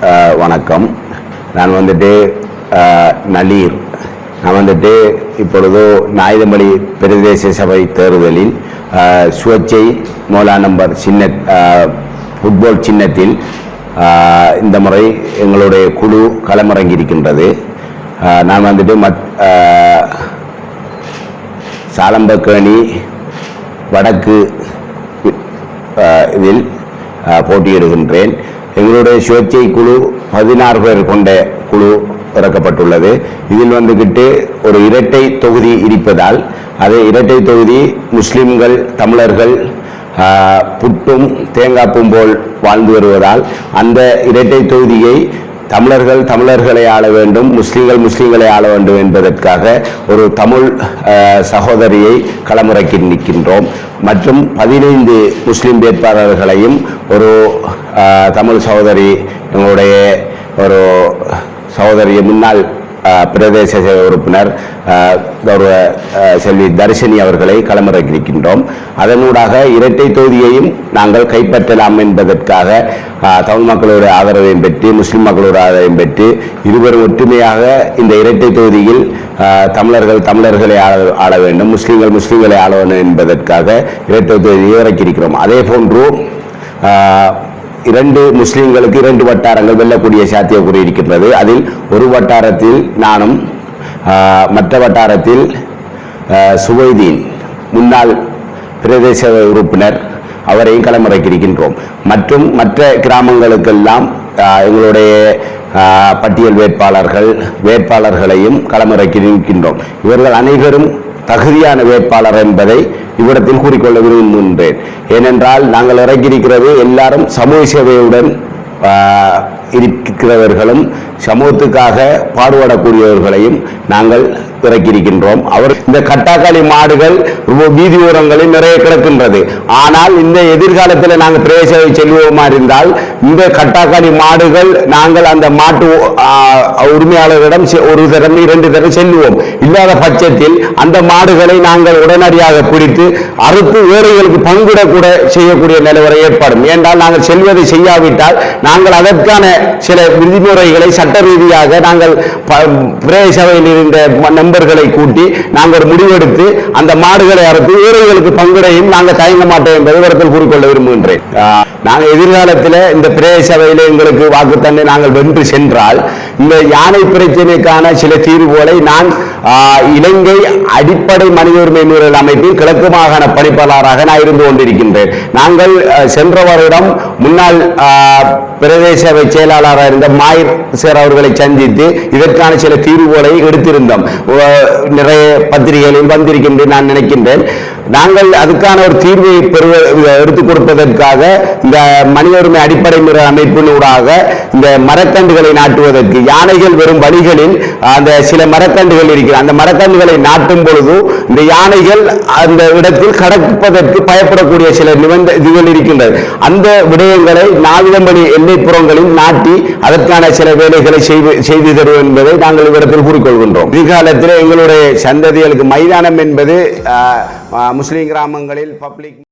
வணக்கம். நான் வந்துட்டு நளீர் நான் வந்துட்டு இப்பொழுது நாயுதமணி பிரதேச சபை தேர்தலில் சுவச்சை மோலா நம்பர் சின்ன ஃபுட்பால் சின்னத்தில் இந்த முறை எங்களுடைய குழு களமிறங்கியிருக்கின்றது. நான் வந்துட்டு மத் சாலம்பக்கேணி வடக்கு இதில் போட்டியிடுகின்றேன். எங்களுடைய சுயேட்சை குழு பதினாறு பேர் கொண்ட குழு இறக்கப்பட்டுள்ளது இதில் வந்துகிட்டு ஒரு இரட்டை தொகுதி இருப்பதால் அது இரட்டை தொகுதி முஸ்லிம்கள் தமிழர்கள் புட்டும் தேங்காப்பும் போல் வாழ்ந்து வருவதால் அந்த இரட்டை தொகுதியை தமிழர்கள் தமிழர்களை ஆள வேண்டும் முஸ்லீம்கள் முஸ்லீம்களை ஆள வேண்டும் என்பதற்காக ஒரு தமிழ் சகோதரியை களமிறக்கி நிற்கின்றோம். மற்றும் பதினைந்து முஸ்லீம் வேட்பாளர்களையும் ஒரு தமிழ் சகோதரி எங்களுடைய ஒரு சகோதரியை முன்னாள் பிரதேச சபை உறுப்பினர் கௌரவ செல்வி தர்ஷினி அவர்களை களமிறக்கியிருக்கின்றோம் அதனூடாக இரட்டை தொகுதியையும் நாங்கள் கைப்பற்றலாம் என்பதற்காக தமிழ் மக்களுடைய ஆதரவையும் பெற்று முஸ்லிம் மக்களுடைய ஆதரவையும் பெற்று இருவரும் ஒற்றுமையாக இந்த இரட்டை தொகுதியில் தமிழர்கள் தமிழர்களை ஆள வேண்டும் முஸ்லிம்கள் முஸ்லிம்களை ஆள வேண்டும் என்பதற்காக இரட்டை தொகுதியை இறக்கியிருக்கிறோம். அதே போன்று இரண்டு முஸ்லிம்களுக்கு இரண்டு வட்டாரங்கள் வெல்லக்கூடிய சாத்தியக்கூறு இருக்கின்றது. அதில் ஒரு வட்டாரத்தில் நானும் மற்ற வட்டாரத்தில் சுவைதீன் முன்னாள் பிரதேச உறுப்பினர் அவரையும் களமிறக்கியிருக்கின்றோம். மற்றும் மற்ற கிராமங்களுக்கெல்லாம் எங்களுடைய பட்டியல் வேட்பாளர்கள் வேட்பாளர்களையும் களமிறக்கியிருக்கின்றோம். இவர்கள் அனைவரும் தகுதியான வேட்பாளர் என்பதை இவ்விடத்தில் கூறிக்கொள்ள விரும்புகின்றேன் ஏனென்றால் நாங்கள் இறக்கியிருக்கிறது எல்லாரும் சமூக சேவையுடன் ஆஹ், இருக்கிறவர்களும் சமூகத்துக்காக பாடுபடக்கூடியவர்களையும் நாங்கள் இறக்கியிருக்கின்றோம். அவர் இந்த கட்டாக்காளி மாடுகள் ரொம்ப வீதி ஓரங்களில் நிறைய கிடக்கின்றது. ஆனால் இந்த எதிர்காலத்தில் நாங்கள் பிரவேசவை செல்வோமா இருந்தால் இந்த கட்டாக்காளி மாடுகள் நாங்கள் அந்த மாட்டு உரிமையாளரிடம் உரிமையாளர்களிடம் செ- ஒரு தரம் இரண்டு தரம் செல்லுவோம். இல்லாத பட்சத்தில் அந்த மாடுகளை நாங்கள் உடனடியாக பிடித்து அறுத்து வேறுகளுக்கு பங்குடக்கூட செய்யக்கூடிய நிலவரை ஏற்படும். ஏன்றால் நாங்கள் செல்வதை செய்யாவிட்டால் நாங்கள் அதற்கான சில விதிமுறைகளை சட்ட ரீதியாக நாங்கள் ப- சபையில் இருந்த நண்பர்களை கூட்டி நாங்கள் முடிவெடுத்து அந்த மாடுகளை அறுத்து வேறுகளுக்கு பங்கிடையும் நாங்கள் தயங்க மாட்டோம் என்பதை விவரத்தில் கூறிக்கொள்ள விரும்புகின்றேன். நாங்கள் எதிர்காலத்தில் இந்த பிரதேச சபையில் எங்களுக்கு தந்தை நாங்கள் வென்று சென்றால் இந்த யானை பிரச்சனைக்கான சில தீர்வுகளை நான் ஆஹ், இலங்கை அடிப்படை மனித உரிமை மீறல் அமைப்பில் கிழக்கு மாகாண பணிப்பாளராக நான் இருந்து கொண்டிருக்கின்றேன். நாங்கள் அஹ், சென்ற வருடம் முன்னாள் ஆஹ், பிரதேச செயலாளராக இருந்த மாயிர் சேர் அவர்களை சந்தித்து இதற்கான சில தீர்வுகளை எடுத்திருந்தோம். நிறைய பத்திரிகைகளையும் வந்திருக்கின்றேன் நான் நினைக்கின்றேன். நாங்கள் அதுக்கான ஒரு தீர்வை பெறுவ எடுத்துக் கொடுப்பதற்காக இந்த மனித உரிமை அடிப்படை முறை அமைப்பினூடாக இந்த மரக்கன்றுகளை நாட்டுவதற்கு யானைகள் வரும் வழிகளில் அந்த சில மரக்கன்றுகள் இருக்கிற அந்த மரக்கன்றுகளை நாட்டும் பொழுது இந்த யானைகள் அந்த இடத்தில் கடப்பதற்கு பயப்படக்கூடிய சில நிபந்த இதுகள் இருக்கின்றது. அந்த விடயங்களை நாவிதம்படி எல்லைப்புறங்களில் நாட்டி அதற்கான சில வேலைகளை செய்து செய்து தருவோம் என்பதை நாங்கள் இவ்விடத்தில் கூறிக்கொள்கின்றோம். எதிர்காலத்தில் எங்களுடைய சந்ததிகளுக்கு மைதானம் என்பது முஸ்லீம் கிராமங்களில் பப்ளிக்